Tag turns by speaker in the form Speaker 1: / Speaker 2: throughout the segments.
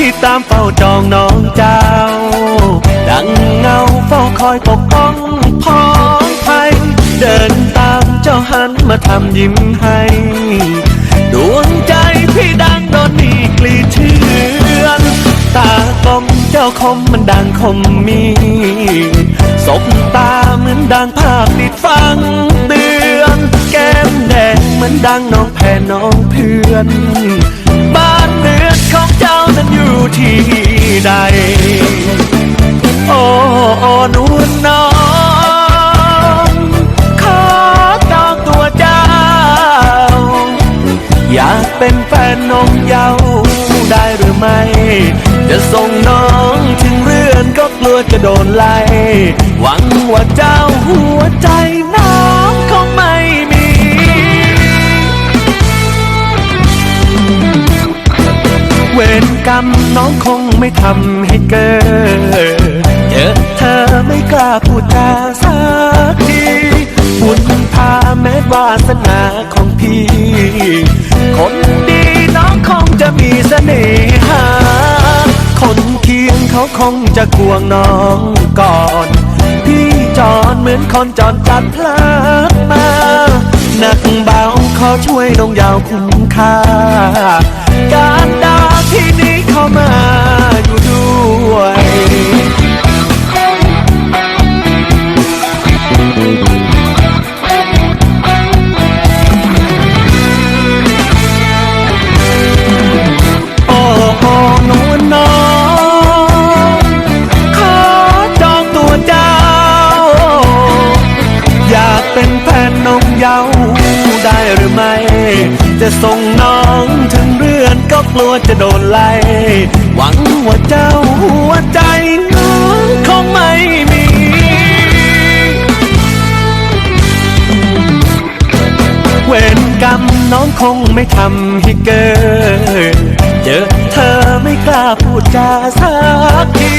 Speaker 1: พี่ตามเฝ้าจองน้องเจ้า ดังเงาเฝ้าคอยปกป้องพ้องภัยเดินตามเจ้าหันมาทำยิ้มให้ ดวงใจพี่ดังโดนมีกลีเชือนตากลมเจ้าคมมันดังคมมีสบตาเหมือนดังภาพติดฟังเตือน แก้มแดงเหมือนดังน้องแผ่น้องเพื่อน ที่ใด โอ้โอ้นวลน้องขอจองตัวเจ้า อยากเป็นแฟนน้องเยาได้หรือไม่ จะส่งน้องถึงเรือนก็กลัวจะโดนไล่ หวังว่าเจ้าหัวใจ กรรมน้องคงไม่ทำให้เกิดเจอเธอไม่กล้าพูดจาสักทีบุญพาแม้วาสนาของพี่ คนดีน้องคงจะมีเสน่หา คนเคียงเขาคงจะควงน้องก่อนพี่จอนเหมือนคนจอนจัดพลัดมาหนักเบาขอช่วยน้องยาวคุ้มค่า ได้หรือไม่ จะส่งน้องถึงเรือนก็กลัวจะโดนไล่ หวังว่าเจ้าหัวใจน้องคงไม่มีเวรกรรมน้องคงไม่ทำให้เกิดเจอเธอไม่กล้าพูดจาสักที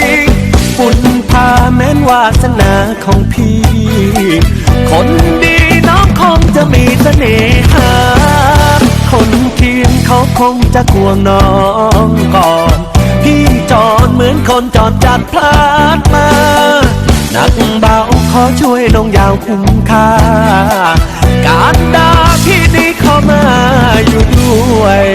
Speaker 1: บุญพาแม้นวาสนาของพี่ คน มีเสน่หา คนเคียงเขาคงจะควงน้องก่อน พี่จอดเหมือนคนจอดจัดพลาดมาหนักเบาขอช่วยลงยาวคุ้มค่า การดาที่นี่เข้ามาอยู่ด้วย